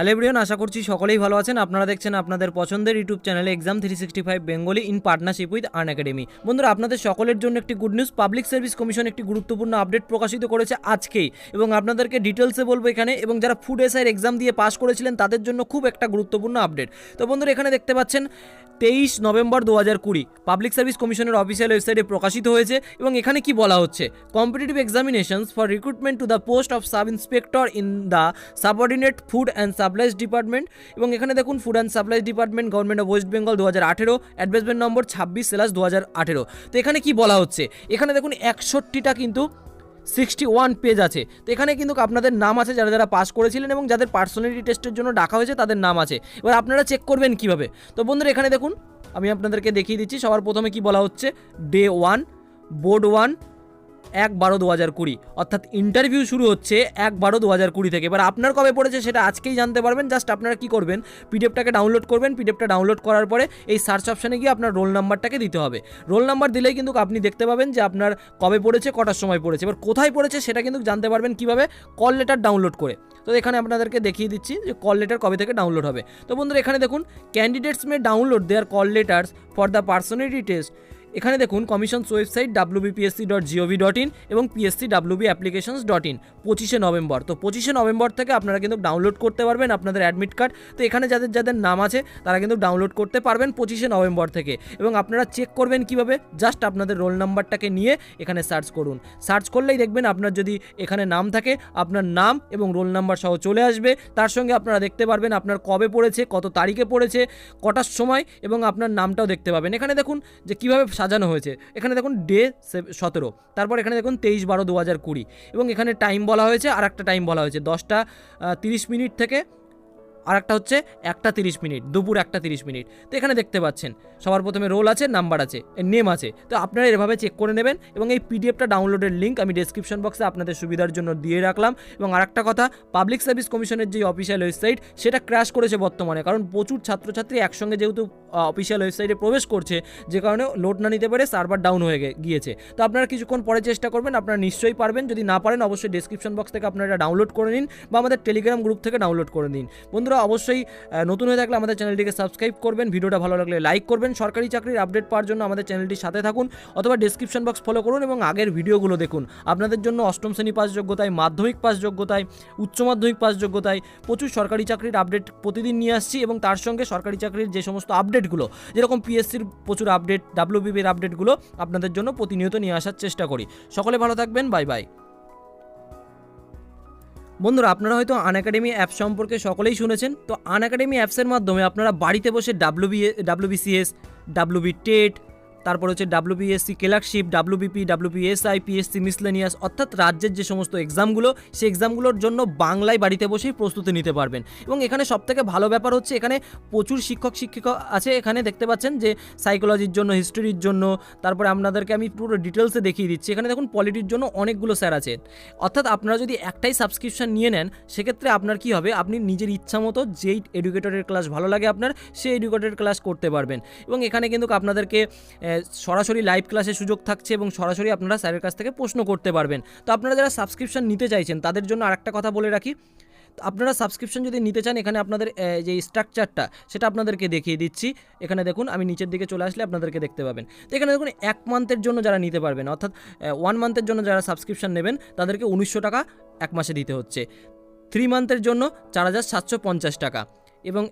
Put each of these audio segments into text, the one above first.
Hello everyone আশা করছি সকলেই ভালো আছেন। আপনারা দেখছেন আপনাদের পছন্দের ইউটিউব চ্যানেলে exam three sixty five Bengali in partnership with earn academy বন্ধুরা, আপনাদের সকলের জন্য একটি good news public service commission একটি গুরুত্বপূর্ণ আপডেট প্রকাশিত করেছে আজকেই। এবং আপনাদেরকে ডিটেলসে বলব এখানে, এবং যারা ফুড এসআইয়ের এক্সাম দিয়ে পাস করেছিলেন, তাদের জন্য খুব একটা গুরুত্বপূর্ণ আপডেট তো বন্ধুরা, এখানে দেখতে পাচ্ছেন, তেইশ নভেম্বর দু হাজার কুড়ি পাবলিক সার্ভিস কমিশনের অফিসিয়াল ওয়েবসাইটে প্রকাশিত হয়েছে, এবং এখানে কি বলা হচ্ছে? Competitive examinations for recruitment to the post of sub inspector in the subordinate food and supplies department এবং এখানে দেখুন food and supplies department government of West Bengal দু হাজার আঠেরো অ্যাডভার্সমেন্ট নম্বর ছাব্বিশ স্ল্যাশ দু হাজার আঠেরো। তো এখানে কি বলা হচ্ছে? এখানে দেখুন একষট্টিটা কিন্তু সিক্সটি ওয়ান পেজ আছে। তো এখানে কিন্তু আপনাদের নাম আছে যারা যারা পাস করেছিলেন এবং যাদের পার্সোনালিটি টেস্টের জন্য ডাকা হয়েছে তাদের নাম আছে। এবার আপনারা চেক করবেন কীভাবে? তো বন্ধুরা এখানে দেখুন, আমি আপনাদেরকে দেখিয়ে দিচ্ছি। সবার প্রথমে কি বলা হচ্ছে? ডে ওয়ান বোর্ড ওয়ান এক বারো দু হাজার কুড়ি। অর্থাৎ ইন্টারভিউ শুরু হচ্ছে এক বারো দু হাজার কুড়ি থেকে। এবার আপনার কবে পড়েছে সেটা আজকেই জানতে পারবেন। জাস্ট আপনারা কি করবেন? পিডিএফটাকে ডাউনলোড করবেন। পিডিএফটা ডাউনলোড করার পরে এই সার্চ অপশানে গিয়ে আপনার রোল নাম্বারটাকে দিতে হবে। রোল নাম্বার দিলেই কিন্তু আপনি দেখতে পাবেন যে আপনার কবে পড়েছে, কটার সময় পড়েছে। এবার কোথায় পড়েছে সেটা কিন্তু জানতে পারবেন কীভাবে? কল লেটার ডাউনলোড করে। তো এখানে আপনাদেরকে দেখিয়ে দিচ্ছি যে কল লেটার কবে থেকে ডাউনলোড হবে। তো বন্ধুরা, এখানে দেখুন candidates may download their call letters for the personality test এখানে দেখুন commission's website WBPSC dot gov dot in এবং PSC WB applications dot in পঁচিশে নভেম্বর। তো পঁচিশে নভেম্বর থেকে আপনারা কিন্তু ডাউনলোড করতে পারবেন আপনাদের অ্যাডমিট কার্ড তো এখানে যাদের যাদের নাম আছে, তারা কিন্তু ডাউনলোড করতে পারবেন পঁচিশে নভেম্বর থেকে। এবং আপনারা চেক করবেন কীভাবে? জাস্ট আপনাদের রোল নাম্বারটাকে নিয়ে এখানে সার্চ করুন। সার্চ করলেই দেখবেন আপনার যদি এখানে নাম থাকে, আপনার নাম এবং রোল নাম্বার সহ চলে আসবে। তার সঙ্গে আপনারা দেখতে পারবেন আপনার কবে পড়েছে, কত তারিখে পড়েছে, কটার সময় এবং আপনার নামটাও দেখতে পাবেন। এখানে দেখুন যে কীভাবে সাজানো হয়েছে। এখানে দেখুন ডে সতেরো। তারপর এখানে দেখুন তেইশ বারো দু হাজার কুড়ি। এবং এখানে টাইম বলা হয়েছে আর একটা টাইম বলা হয়েছে, দশটা তিরিশ মিনিট থেকে আর একটা হচ্ছে একটা তিরিশ মিনিট, দুপুর একটা তিরিশ মিনিট। তো এখানে দেখতে পাচ্ছেন, সবার প্রথমে রোল আছে, নাম্বার আছে নেম আছে। তো আপনারা এভাবে চেক করে নেবেন এবং এই পিডিএফটা ডাউনলোডের লিঙ্ক আমি ডেসক্রিপশন বক্সে আপনাদের সুবিধার জন্য দিয়ে রাখলাম। এবং আরেকটা কথা পাবলিক সার্ভিস কমিশনের যে অফিসিয়াল ওয়েবসাইট সেটা ক্র্যাশ করেছে বর্তমানে। কারণ প্রচুর ছাত্রছাত্রী একসঙ্গে যেহেতু অফিসিয়াল ওয়েবসাইটে প্রবেশ করছে, যে কারণে লোড না নিতে পারে সার্ভার ডাউন হয়ে গিয়েছে। তো আপনারা কিছুক্ষণ পরে চেষ্টা করবেন, আপনারা নিশ্চয়ই পারবেন। যদি না পারেন, অবশ্যই ডেসক্রিপশন বক্স থেকে আপনারা ডাউনলোড করে নিন বা আমাদের টেলিগ্রাম গ্রুপ থেকে ডাউনলোড করে নিন। বন্ধুরা, অবশ্যই নতুন হয়ে থাকলে আমাদের চ্যানেলটিকে সাবস্ক্রাইব করবেন, ভিডিওটা ভালো লাগলে লাইক করবেন, সরকারি চাকরির আপডেট পাওয়ার জন্য আমাদের চ্যানেলটির সাথে থাকুন, অথবা ডেসক্রিপশন বক্স ফলো করুন এবং আগের ভিডিওগুলো দেখুন। আপনাদের জন্য অষ্টম শ্রেণি পাস যোগ্যতায়, মাধ্যমিক পাস যোগ্যতায়, উচ্চ মাধ্যমিক পাস যোগ্যতায় প্রচুর সরকারি চাকরির আপডেট প্রতিদিন নিয়ে আসছি এবং তার সঙ্গে সরকারি চাকরির যে সমস্ত আপডেটগুলো, যেরকম পিএসসির প্রচুর আপডেট ডাব্লিউবিবির আপডেটগুলো আপনাদের জন্য প্রতিনিয়ত নিয়ে আসার চেষ্টা করি। সকলে ভালো থাকবেন বাই বাই বন্ধুরা, আপনারা হয়তো আন একাডেমি অ্যাপ সম্পর্কে সকলেই শুনেছেন। তো আন একাডেমি অ্যাপসের মাধ্যমে আপনারা বাড়িতে বসে ডাব্লুবি ডাব্লুবিসিএস ডাব্লুবি টেট তারপর হচ্ছে WBSC clerkship WBP WBSI PSC miscellaneous অর্থাৎ রাজ্যের যে সমস্ত এক্সামগুলো সেই এক্সামগুলোর জন্য বাংলায় বাড়িতে বসেই প্রস্তুতি নিতে পারবেন। এবং এখানে সবথেকে ভালো ব্যাপার হচ্ছে এখানে প্রচুর শিক্ষক, শিক্ষিকা আছে এখানে দেখতে পাচ্ছেন যে সাইকোলজির জন্য হিস্টোরির জন্য, তারপরে আপনাদেরকে আমি পুরো ডিটেলসে দেখিয়ে দিচ্ছি। এখানে দেখুন পলিটির জন্য অনেকগুলো স্যার আছে। অর্থাৎ আপনারা যদি একটাই সাবস্ক্রিপশন নিয়ে নেন, সেক্ষেত্রে আপনার কি হবে? আপনি নিজের ইচ্ছা মতো যেই এডুকেটরের ক্লাস ভালো লাগে আপনার, সেই এডুকেটরের ক্লাস করতে পারবেন। এবং এখানে কিন্তু আপনাদেরকে সরাসরি লাইভ ক্লাসের সুযোগ থাকছে এবং সরাসরি আপনারা স্যারের কাছ থেকে প্রশ্ন করতে পারবেন। তো আপনারা যারা সাবস্ক্রিপশন নিতে চাইছেন, তাদের জন্য আরেকটা কথা বলে রাখি। আপনারা সাবস্ক্রিপশন যদি নিতে চান, এখানে আপনাদের যে স্ট্রাকচারটা সেটা আপনাদেরকে দেখিয়ে দিচ্ছি। এখানে দেখুন, আমি নিচের দিকে চলে আসলে আপনাদেরকে দেখতে পাবেন। তো এখানে দেখুন, এক মান্থের জন্য যারা নিতে পারবেন, অর্থাৎ ওয়ান মান্থের জন্য যারা সাবস্ক্রিপশন নেবেন, তাদেরকে উনিশশো টাকা এক মাসে দিতে হচ্ছে। থ্রি মান্থের জন্য চার হাজার সাতশো পঞ্চাশ টাকা। এবং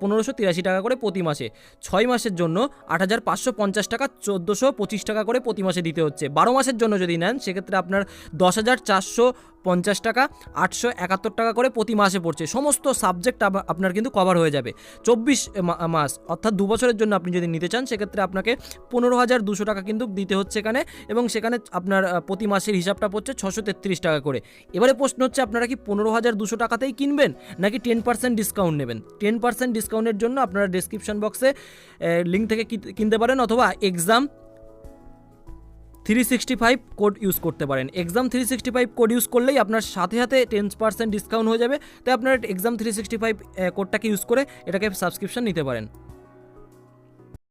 পনেরোশো তিরাশি টাকা করে প্রতি মাসে। ছয় মাসের জন্য আট হাজার পাঁচশো পঞ্চাশ টাকা, চোদ্দোশো পঁচিশ টাকা করে প্রতি মাসে দিতে হচ্ছে। বারো মাসের জন্য যদি নেন, সেক্ষেত্রে আপনার দশ হাজার চারশো পঞ্চাশ টাকা, আটশো একাত্তর টাকা করে প্রতি মাসে পড়ছে। সমস্ত সাবজেক্ট আপনার কিন্তু কভার হয়ে যাবে। চব্বিশ মাস, অর্থাৎ দু বছরের জন্য আপনি যদি নিতে চান, সেক্ষেত্রে আপনাকে পনেরো হাজার দুশো টাকা কিন্তু দিতে হচ্ছে এখানে এবং সেখানে আপনার প্রতি মাসের হিসাবটা পড়ছে ছশো তেত্রিশ টাকা করে। এবারে প্রশ্ন হচ্ছে, আপনারা কি পনেরো হাজার দুশো টাকাতেই কিনবেন, নাকি টেন পার্সেন্ট ডিসকাউন্ট নেবেন? টেন পার্সেন্ট ডিসকাউন্টের জন্য আপনারা ডিসক্রিপশন বক্সে লিঙ্ক থেকে কিনতে পারেন অথবা exam three sixty five code use করতে পারেন। Exam three sixty five code use করলেই আপনার সাথে সাথে টেন পার্সেন্ট ডিসকাউন্ট হয়ে যাবে। তাই আপনার এক্সাম থ্রি সিক্সটি ফাইভ কোডটাকে ইউজ করে এটাকে সাবস্ক্রিপশন নিতে পারেন।